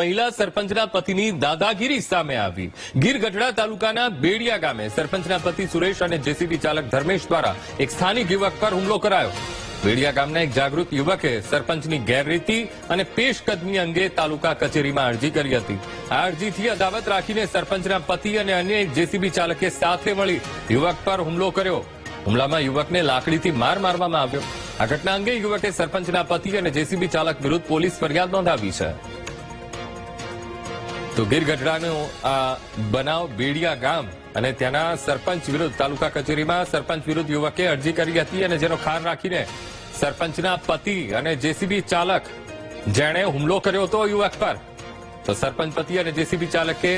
મહિલા સરપંચના પતિની દાદાગીરી સામે આવી. ગીર ગઢડા તાલુકાના બેડિયા ગામે સરપંચના પતિ સુરેશ અને જેસીબી ચાલક ધર્મેશ દ્વારા એક સ્થાનિક યુવક પર હુમલો કરાયો. બેડિયા ગામના એક જાગૃત યુવકે સરપંચની ગેરરીતિ અને પેશકદમી અંગે તાલુકા કચેરીમાં અરજી કરી હતી. આ અરજીથી અદાવત રાખીને સરપંચના પતિ અને અન્ય એક જેસીબી ચાલકે સાથે મળી યુવક પર હુમલો કર્યો. હુમલામાં યુવકને લાકડીથી માર મારવામાં આવ્યો. આ ઘટના અંગે યુવકે સરપંચના પતિ અને જેસીબી ચાલક વિરુદ્ધ પોલીસ ફરિયાદ નોંધાવી છે. તો ગીર ગઢડાનો આ બનાવ બેડિયા ગામ અને ત્યાંના સરપંચ વિરુદ્ધ, તાલુકા કચેરીમાં સરપંચ વિરુદ્ધ યુવકે અરજી કરી હતી અને જેનો ખાર રાખીને સરપંચના પતિ અને જેસીબી ચાલક જેણે હુમલો કર્યો હતો યુવક પર. તો સરપંચ પતિ અને જેસીબી ચાલકે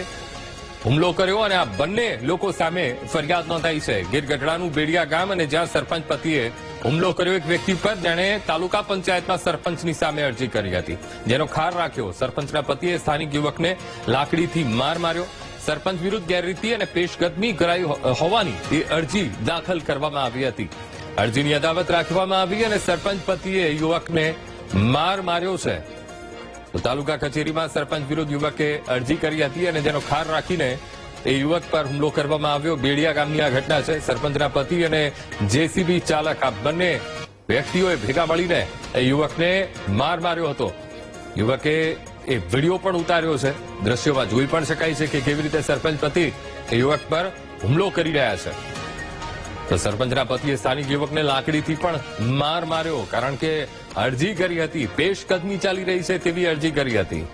હુમલો કર્યો અને આ બંને લોકો સામે ફરિયાદ નોંધાઈ છે. ગીર ગઢડાનું બેડિયા ગામ અને જ્યાં સરપંચ પતિએ હુમલો કર્યો એક વ્યક્તિ પર જેણે તાલુકા પંચાયતના સરપંચની સામે અરજી કરી હતી. જેનો ખાર રાખ્યો. સરપંચના પતિએ સ્થાનિક યુવકને લાકડીથી માર માર્યો. સરપંચ વિરુદ્ધ ગેરરીતિ અને પેશગદમી કરાઈ હોવાની એ અરજી દાખલ કરવામાં આવી હતી. અરજીની અદાવત રાખવામાં આવી અને સરપંચ પતિએ યુવકને માર માર્યો છે. તાલુકા કચેરીમાં સરપંચ વિરુદ્ધ યુવકે અરજી કરી હતી અને જેનો ખાર રાખીને એ યુવક પર હુમલો કરવામાં આવ્યો. બેડિયા ગામની આ ઘટના છે. સરપંચના પતિ અને જેસીબી ચાલક આ બંને વ્યક્તિઓએ ભેગા મળીને એ યુવકને માર માર્યો હતો. યુવકે એ વીડિયો પણ ઉતાર્યો છે. દ્રશ્યોમાં જોઈ પણ શકાય છે કે કેવી રીતે સરપંચ પતિ એ યુવક પર હુમલો કરી રહ્યા છે. તો સરપંચના પતિએ સ્થાનિક યુવકને લાકડીથી પણ માર માર્યો, કારણ કે અરજી કરી હતી. પેશકદમી ચાલી રહી છે તેવી અરજી કરી હતી.